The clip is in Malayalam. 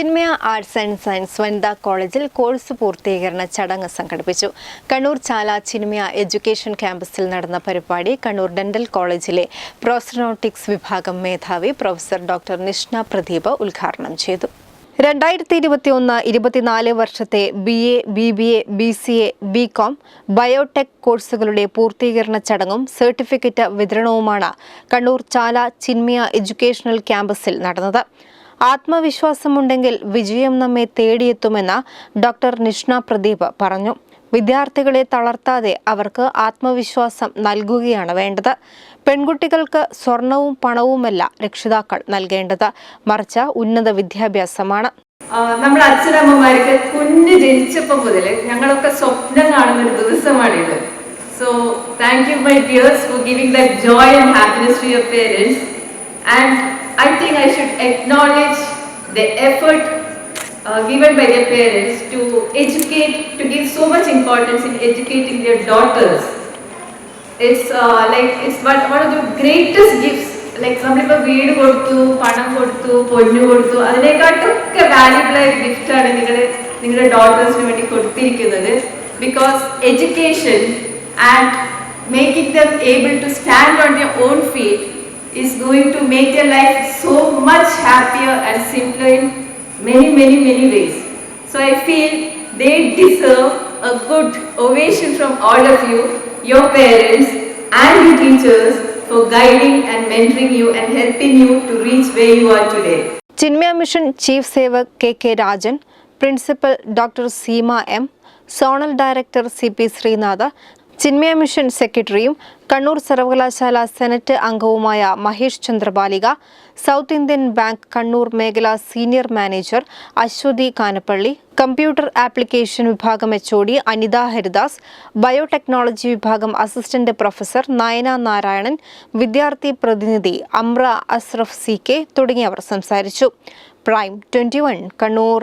ചിന്മയ ആർട്സ് ആൻഡ് സയൻസ് വനിതാ കോളേജിൽ കോഴ്സ് പൂർത്തീകരണ ചടങ്ങ് സംഘടിപ്പിച്ചു. കണ്ണൂർ ചാല ചിന്മയ എഡ്യൂക്കേഷൻ ക്യാമ്പസിൽ നടന്ന പരിപാടി കണ്ണൂർ ഡെന്റൽ കോളേജിലെ പ്രോസ്റ്റനോട്ടിക്സ് വിഭാഗം മേധാവി പ്രൊഫസർ ഡോക്ടർ നിഷ്ണ പ്രദീപ് ഉദ്ഘാടനം ചെയ്തു. രണ്ടായിരത്തി ഇരുപത്തി ഒന്ന് ഇരുപത്തിനാല് വർഷത്തെ B A B B A B C A B com biotech കോഴ്സുകളുടെ പൂർത്തീകരണ ചടങ്ങും സർട്ടിഫിക്കറ്റ് വിതരണവുമാണ് കണ്ണൂർ ചാല ചിന്മയ എഡ്യൂക്കേഷണൽ ക്യാമ്പസിൽ നടന്നത്. ആത്മവിശ്വാസമുണ്ടെങ്കിൽ വിജയം നമ്മെ തേടിയെത്തുമെന്ന് ഡോക്ടർ നിഷ്ണ പ്രദീപ് പറഞ്ഞു. വിദ്യാർത്ഥികളെ തളർത്താതെ അവർക്ക് ആത്മവിശ്വാസം നൽകുകയാണ് വേണ്ടത്. പെൺകുട്ടികൾക്ക് സ്വർണവും പണവുമല്ല രക്ഷിതാക്കൾ നൽകേണ്ടത്. മറിച്ച് ഉന്നത വിദ്യാഭ്യാസമാണ്. നമ്മൾ അച്ഛനമ്മമാർക്ക് കുഞ്ഞ് ജനിച്ചപ്പോൾ മുതൽ ഞങ്ങളൊക്കെ സ്വപ്നം കാണുന്ന ഒരു ദിവസമാണിത്. So thank you my dears for giving the joy and happiness to your parents and I think I should acknowledge the effort uh, given by their parents to educate, to give so much importance in educating their daughters. It's uh, like it's one, one of the greatest gifts. Like നമ്മളിപ്പോൾ വീട് കൊടുത്തു പണം കൊടുത്തു പൊന്നു കൊടുത്തു അതിനെക്കാട്ടൊക്കെ വാല്യുബിൾ ആയ ഗിഫ്റ്റാണ് നിങ്ങൾ നിങ്ങളുടെ ഡോട്ടേഴ്സിന് വേണ്ടി കൊടുത്തിരിക്കുന്നത് because education and making them able to stand on your own feet is going to make their life so much happier and simpler in many, many, many ways. So I feel they deserve a good ovation from all of you, your parents and your teachers for guiding and mentoring you and helping you to reach where you are today. Chinmaya mission chief Sevak K K Rajan principal doctor Seema M zonal director C P Sreenath Chinmaya mission സെക്രട്ടറിയും കണ്ണൂർ സർവകലാശാല സെനറ്റ് അംഗവുമായ Mahesh Chandrabalika south Indian bank Kannur മേഖല senior manager Aswathi Kanappally computer application വിഭാഗം H O D Anitha Haridas biotechnology വിഭാഗം അസിസ്റ്റന്റ് പ്രൊഫസർ നയന നാരായണൻ വിദ്യാർത്ഥി പ്രതിനിധി അമ്ര അസ്രഫ് സി കെ തുടങ്ങിയവർ സംസാരിച്ചു. Prime twenty Kannur.